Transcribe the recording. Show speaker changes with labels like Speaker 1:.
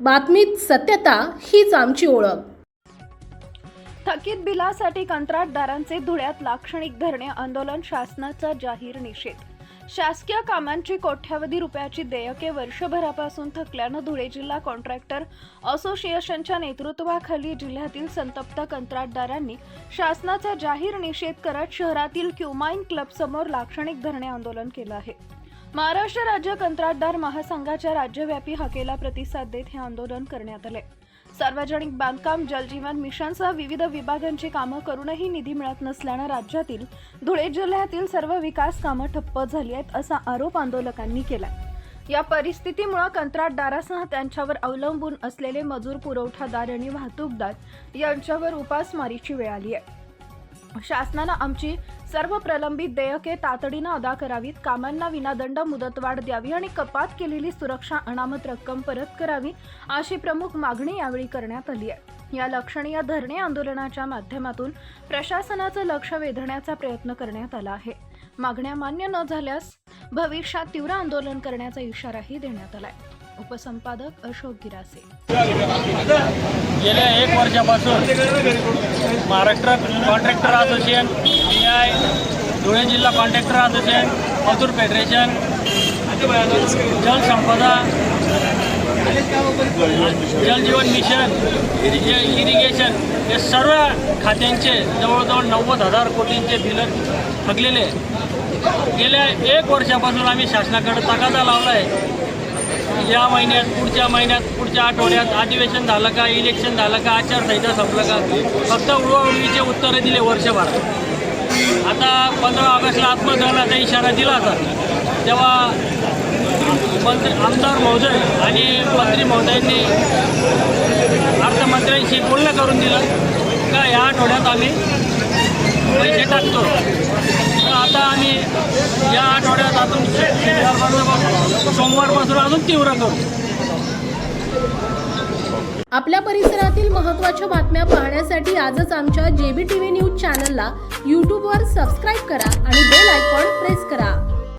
Speaker 1: बातमीत सत्यता हीच आमची ओळख.
Speaker 2: थकीत बिलासाठी कंत्राटदारांचे धुळ्यात लाक्षणिक धरणे आंदोलन शासनाचा जाहीर निषेध. शासकीय कामांची कोट्यावधी रुपयाची देयके वर्षभरापासून थकल्यानं धुळे जिल्हा कॉन्ट्रॅक्टर असोसिएशनच्या नेतृत्वाखाली जिल्ह्यातील संतप्त कंत्राटदारांनी शासनाचा जाहीर निषेध करत शहरातील क्युमाइन क्लबसमोर लाक्षणिक धरणे आंदोलन केलं आहे. महाराष्ट्र राज्य कंत्राटदार महासंघाच्या राज्यव्यापी हाकेला प्रतिसाद देत हे आंदोलन करण्यात आले. सार्वजनिक बांधकाम जलजीवन मिशनसह विविध विभागांची कामं करूनही निधी मिळत नसल्यानं राज्यातील धुळे जिल्ह्यातील सर्व विकास कामं ठप्प झाली आहेत असा आरोप आंदोलकांनी केला या परिस्थितीमुळे कंत्राटदारासह त्यांच्यावर अवलंबून असलेले मजूर पुरवठादार आणि वाहतूकदार यांच्यावर उपासमारीची वेळ आली आहे. शासनानं आमची सर्व प्रलंबित देयके तातडीनं अदा करावीत कामांना विनादंड मुदतवाढ द्यावी आणि कपात केलेली सुरक्षा अनामत रक्कम परत करावी अशी प्रमुख मागणी यावेळी करण्यात आली आहे. या लक्षणीय धरणे आंदोलनाच्या माध्यमातून प्रशासनाचं लक्ष वेधण्याचा प्रयत्न करण्यात आला आहे. मागण्या मान्य न झाल्यास भविष्यात तीव्र आंदोलन करण्याचा इशाराही देण्यात आलाय. उपसंपादक अशोक गिरासे.
Speaker 3: गेल्या एक वर्षापासून Maharashtra contractor association B I Dhule जिल्हा कॉन्ट्रॅक्टर असोसिएशन मजूर फेडरेशन जलसंपदा जलजीवन मिशन इरिगे इरिगेशन हे सर्व खात्यांचे जवळजवळ नव्वद हजार कोटींचे बिलं थकलेले. गेल्या एक वर्षापासून आम्ही शासनाकडे तगादा लावला आहे या महिन्यात पुढच्या महिन्यात पुढच्या आठवड्यात अधिवेशन झालं का इलेक्शन झालं का आचारसंहिता संपलं का? फक्त उडवाउडवीचे उत्तरं दिले वर्षभर आता पंधरा ऑगस्टला आत्मदहनाचा इशारा दिला होता तेव्हा मंत्री आमदार महोदय आणि मंत्री महोदयांनी अर्थमंत्र्यांशी बोलणं करून दिलं. का या आठवड्यात आम्ही पैसे टाकतो? आम्ही या आठवड्यात अजून सोमवारपासून अजून तीव्र करू.
Speaker 1: आपल्या परिसरातील महत्त्वाच्या बातम्या पाहण्यासाठी आजच आमच्या जेबी टीव्ही न्यूज चॅनलला यूट्यूबवर सबस्क्राईब करा आणि बेल आयकॉन प्रेस करा.